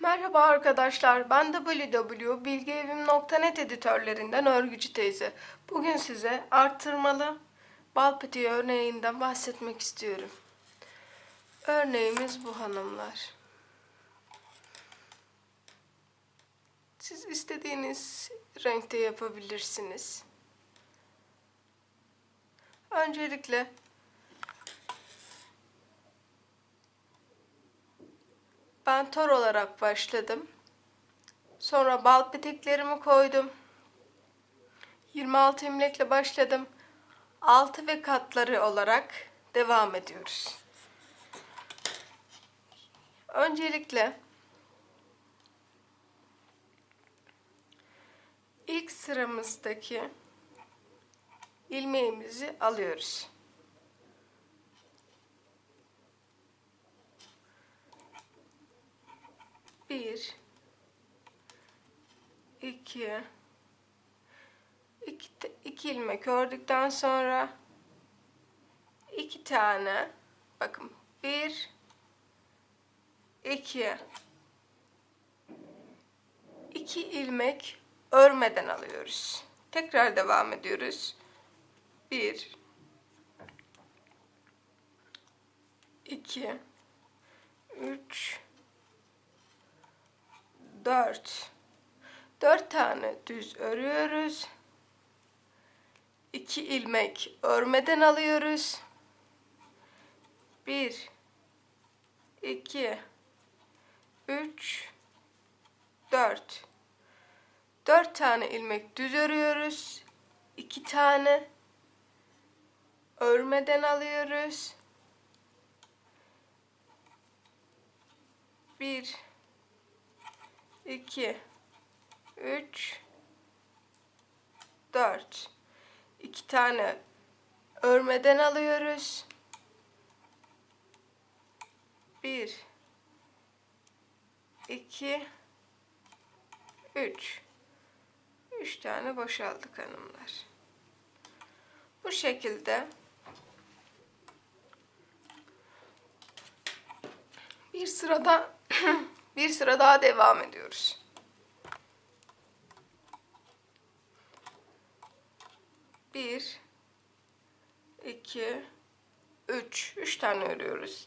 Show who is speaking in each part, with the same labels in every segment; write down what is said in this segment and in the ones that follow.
Speaker 1: Merhaba arkadaşlar, ben WW Bilgievim.net editörlerinden Örgücü teyze. Bugün size artırmalı bal peteği örneğinden bahsetmek istiyorum. Örneğimiz bu hanımlar. Siz istediğiniz renkte yapabilirsiniz. Öncelikle Ben tor olarak başladım. Sonra bal peteklerimi koydum. 26 imlekle başladım. 6 ve katları olarak devam ediyoruz. Öncelikle ilk sıramızdaki ilmeğimizi alıyoruz. Bir, iki, iki, iki ilmek ördükten sonra iki tane, bakın bir, iki, iki ilmek örmeden alıyoruz. Tekrar devam ediyoruz. Bir, iki, üç, 4 4 tane düz örüyoruz. 2 ilmek örmeden alıyoruz. 1 2 3 4 4 tane ilmek düz örüyoruz. 2 tane örmeden alıyoruz. 1 2 3 4 2 tane örmeden alıyoruz. 1 2 3 3 tane boşaldık hanımlar. Bu şekilde bir sırada bir sıra daha devam ediyoruz. Bir, iki, üç. Üç tane örüyoruz.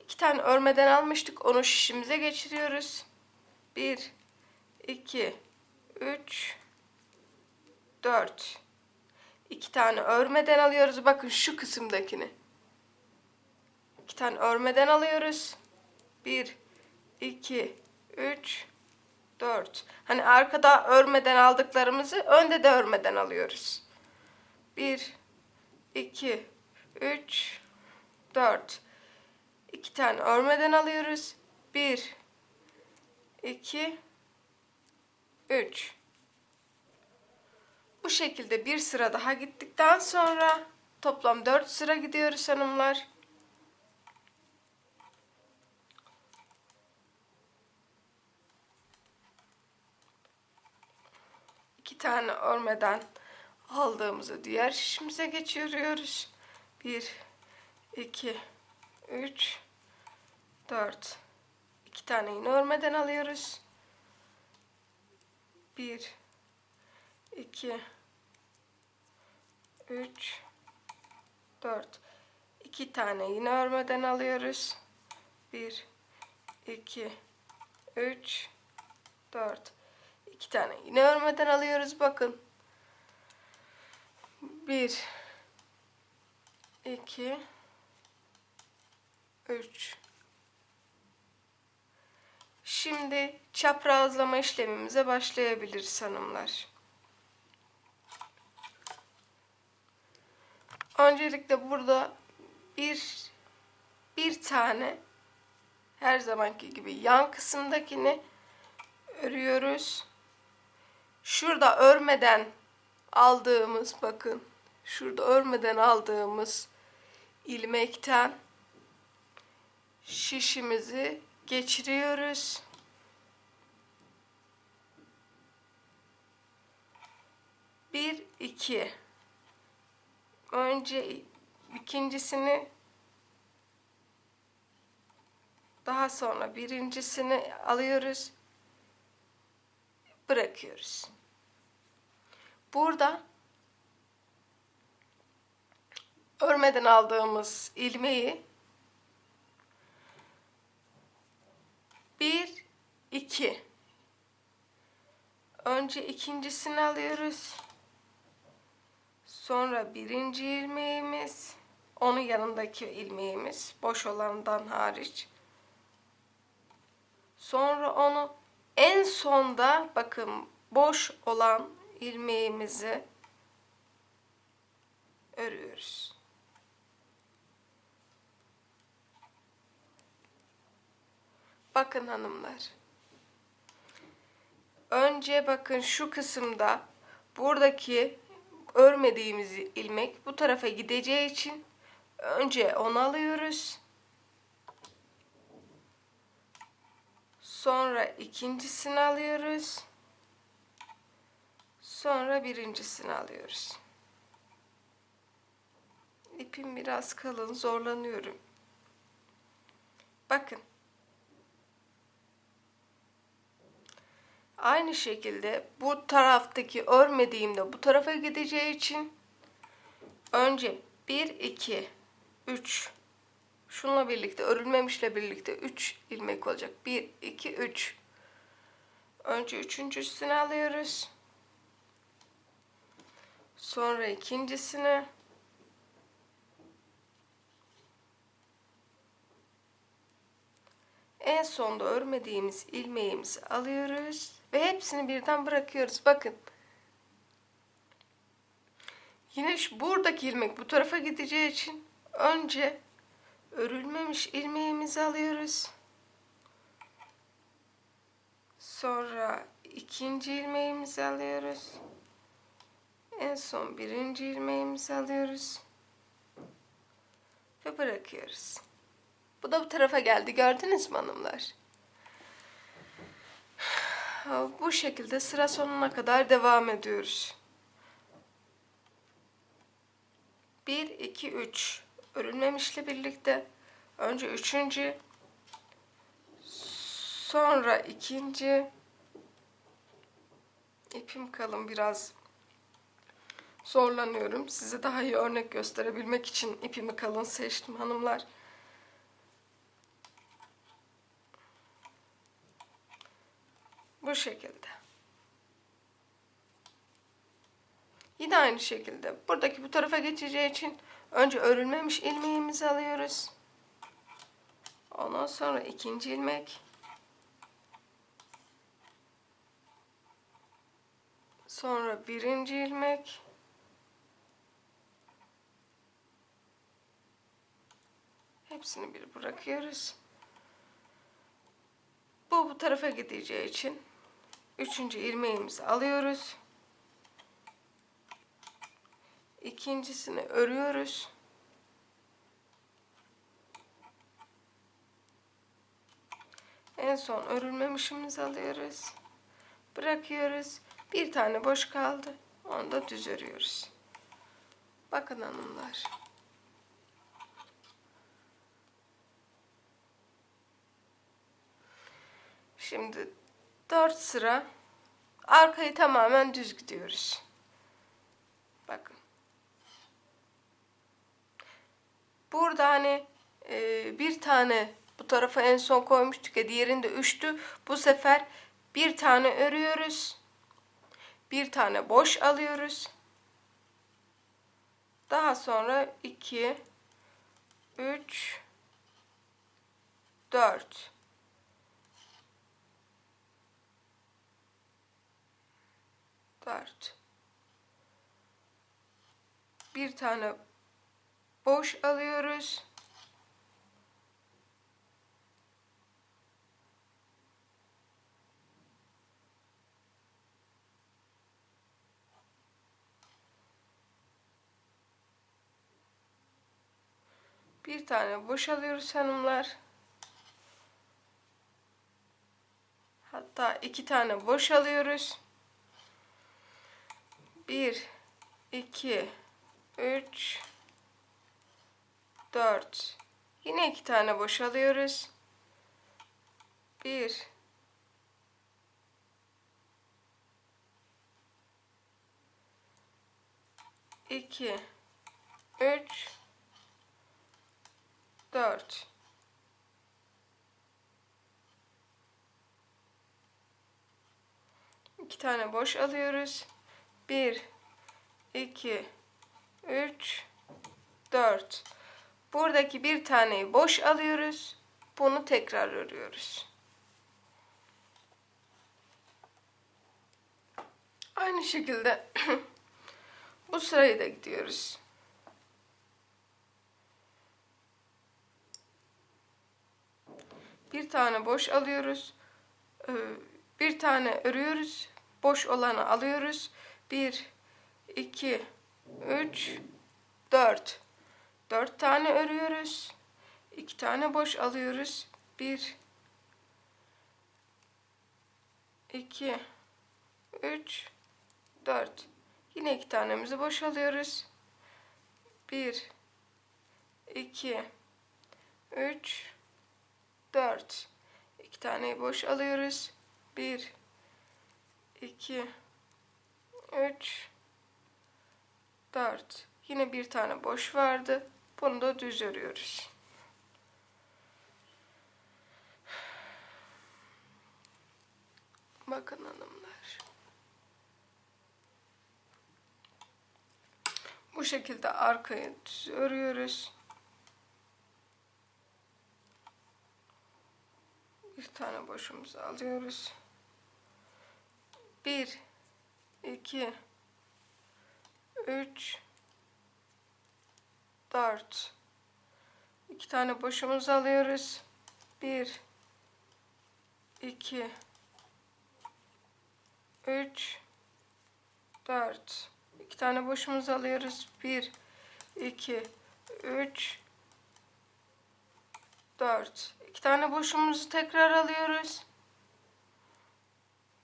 Speaker 1: İki tane örmeden almıştık. Onu şişimize geçiriyoruz. Bir, iki, üç, dört. İki tane örmeden alıyoruz. Bakın şu kısımdakini. İki tane örmeden alıyoruz. Bir, 2, 3, 4. Hani arkada örmeden aldıklarımızı önde de örmeden alıyoruz. 1, 2, 3, 4. 2 tane örmeden alıyoruz. 1, 2, 3. Bu şekilde bir sıra daha gittikten sonra toplam 4 sıra gidiyoruz hanımlar. Tane örmeden aldığımızı diğer şişimize geçiriyoruz. 1 2 3 4 2 tane yine örmeden alıyoruz. 1 2 3 4 2 tane yine örmeden alıyoruz. 1 2 3 4 İki tane yine örmeden alıyoruz bakın. Bir, iki, üç. Şimdi çaprazlama işlemimize başlayabiliriz hanımlar. Öncelikle burada bir bir tane her zamanki gibi yan kısımdakini örüyoruz. Şurada örmeden aldığımız bakın şurada örmeden aldığımız ilmekten şişimizi geçiriyoruz. Bir, iki. Önce ikincisini Daha sonra birincisini alıyoruz. Bırakıyoruz. Burada örmeden aldığımız ilmeği bir, iki. Önce ikincisini alıyoruz. Sonra birinci ilmeğimiz, onun yanındaki ilmeğimiz, boş olandan hariç. Sonra onu en sonda bakın boş olan ilmeğimizi örüyoruz. Bakın hanımlar. Önce bakın şu kısımda buradaki örmediğimiz ilmek bu tarafa gideceği için önce onu alıyoruz. Sonra ikincisini alıyoruz. Sonra birincisini alıyoruz. İpim biraz kalın, zorlanıyorum. Bakın. Aynı şekilde bu taraftaki örmediğimde bu tarafa gideceği için önce 1 2 3 şununla birlikte örülmemişle birlikte 3 ilmek olacak. 1 2 3 Önce üçüncüsünü alıyoruz. Sonra ikincisini En sonda örmediğimiz ilmeğimizi alıyoruz ve hepsini birden bırakıyoruz. Bakın. Yine şu buradaki ilmek bu tarafa gideceği için önce örülmemiş ilmeğimizi alıyoruz. Sonra ikinci ilmeğimizi alıyoruz. En son birinci ilmeğimizi alıyoruz. Ve bırakıyoruz. Bu da bu tarafa geldi. Gördünüz mü hanımlar? Bu şekilde sıra sonuna kadar devam ediyoruz. 1, 2, 3 örülmemişle birlikte önce üçüncü sonra ikinci ipim kalın biraz zorlanıyorum. Size daha iyi örnek gösterebilmek için ipimi kalın seçtim hanımlar. Bu şekilde. Yine aynı şekilde buradaki bu tarafa geçeceği için önce örülmemiş ilmeğimizi alıyoruz. Ondan sonra ikinci ilmek. Sonra birinci ilmek. Hepsini bir bırakıyoruz. Bu bu tarafa gideceği için üçüncü ilmeğimizi alıyoruz. İkincisini örüyoruz. En son örülmemişimizi alıyoruz. Bırakıyoruz. Bir tane boş kaldı. Onu da düz örüyoruz. Bakın hanımlar. Şimdi 4 sıra arkayı tamamen düz gidiyoruz. Bakın. Burada hani e, bir tane bu tarafa en son koymuştuk ya diğerinde üçtü. Bu sefer bir tane örüyoruz. Bir tane boş alıyoruz. Daha sonra 2 3 4 dört. Bir tane boş alıyoruz. Bir tane boş alıyoruz hanımlar. Hatta iki tane boş alıyoruz. 1 2 3 4 Yine iki tane boşalıyoruz. Bir. iki, üç, dört. İki tane boş alıyoruz. Bir, iki, üç, dört. Buradaki bir taneyi boş alıyoruz. Bunu tekrar örüyoruz. Aynı şekilde bu sırayı da gidiyoruz. Bir tane boş alıyoruz. Ee, Bir tane örüyoruz. Boş olanı alıyoruz. Bir, iki, üç, dört. Dört tane örüyoruz. İki tane boş alıyoruz. Bir, iki, üç, dört. Yine iki tanemizi boş alıyoruz. Bir, iki, üç, dört. İki taneyi boş alıyoruz. Bir, iki, üç, dört. Yine bir tane boş vardı. Bunu da düz örüyoruz. Bakın hanımlar. Bu şekilde arkayı düz örüyoruz. Bir tane boşumuzu alıyoruz. Bir, iki, üç, dört. İki tane boşumuzu alıyoruz. Bir, iki, üç, dört. İki tane boşumuzu alıyoruz. Bir, iki, üç, dört. İki tane boşumuzu tekrar alıyoruz.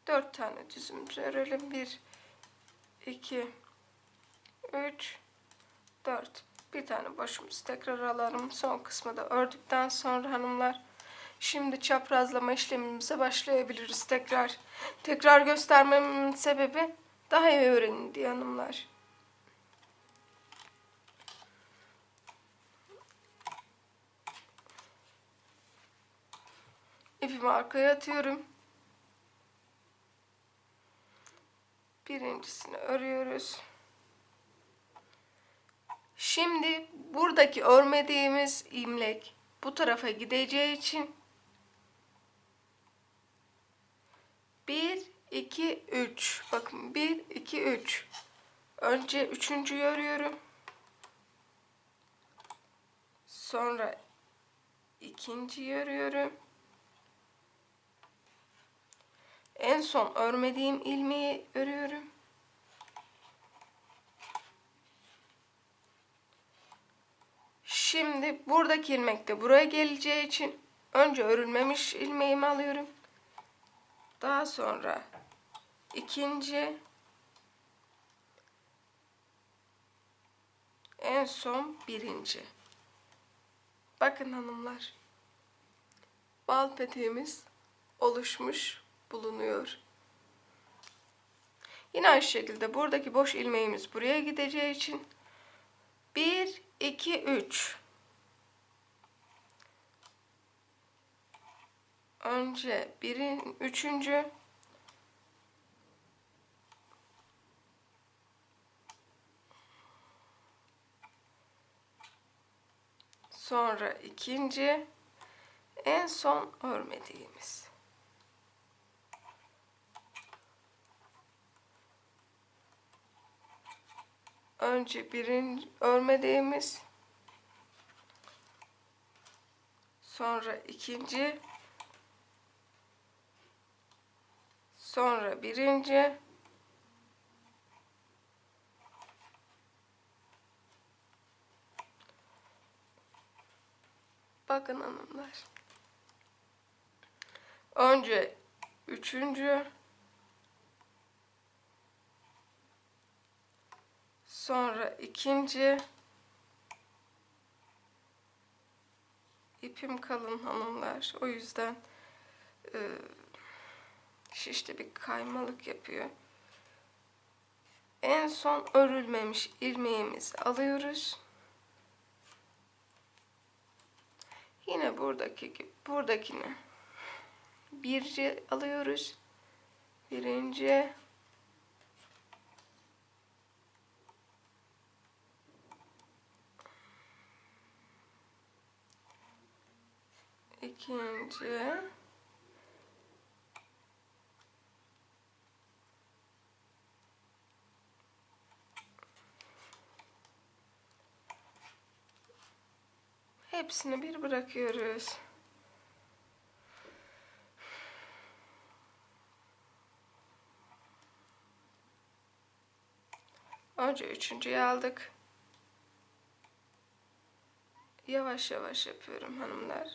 Speaker 1: Dört tane düzümüzü örelim. Bir, iki, üç, dört. Bir tane boşumuzu tekrar alalım. Son kısmı da ördükten sonra hanımlar şimdi çaprazlama işlemimize başlayabiliriz tekrar. Tekrar göstermemin sebebi daha iyi öğrenin diye hanımlar. İpimi arkaya atıyorum. Birincisini örüyoruz. Şimdi buradaki örmediğimiz imlek bu tarafa gideceği için 1 2 3 bakın 1 2 3 önce üçüncüyü örüyorum. Sonra ikinciyi örüyorum. En son örmediğim ilmeği örüyorum. Şimdi buradaki ilmek de buraya geleceği için önce örülmemiş ilmeğimi alıyorum. Daha sonra ikinci en son birinci. Bakın hanımlar. Bal peteğimiz oluşmuş bulunuyor. Yine aynı şekilde buradaki boş ilmeğimiz buraya gideceği için 1 2 3 Önce birin üçüncü sonra ikinci en son örmediğimiz. Önce birin örmediğimiz. Sonra ikinci. Sonra birinci. Bakın hanımlar. Önce üçüncü sonra ikinci ipim kalın hanımlar o yüzden e, şişte bir kaymalık yapıyor. En son örülmemiş ilmeğimizi alıyoruz. Yine buradaki buradakini birce alıyoruz. Birinci ikinci Hepsini bir bırakıyoruz. Önce üçüncüyü aldık. Yavaş yavaş yapıyorum hanımlar.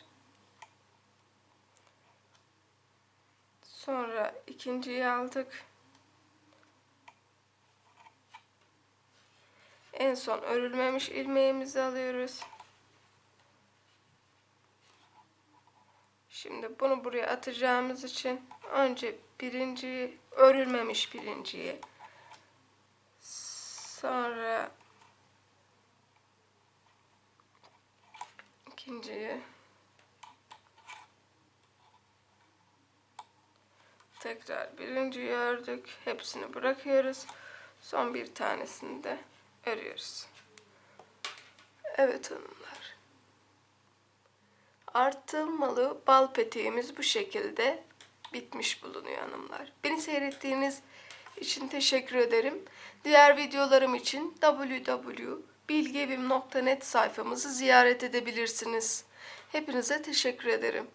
Speaker 1: Sonra ikinciyi aldık. En son örülmemiş ilmeğimizi alıyoruz. Şimdi bunu buraya atacağımız için önce birinci örülmemiş birinciyi sonra ikinciyi tekrar birinciyi ördük hepsini bırakıyoruz son bir tanesini de örüyoruz evet hanımlar artırmalı bal peteğimiz bu şekilde bitmiş bulunuyor hanımlar. Beni seyrettiğiniz için teşekkür ederim. Diğer videolarım için www.bilgevim.net sayfamızı ziyaret edebilirsiniz. Hepinize teşekkür ederim.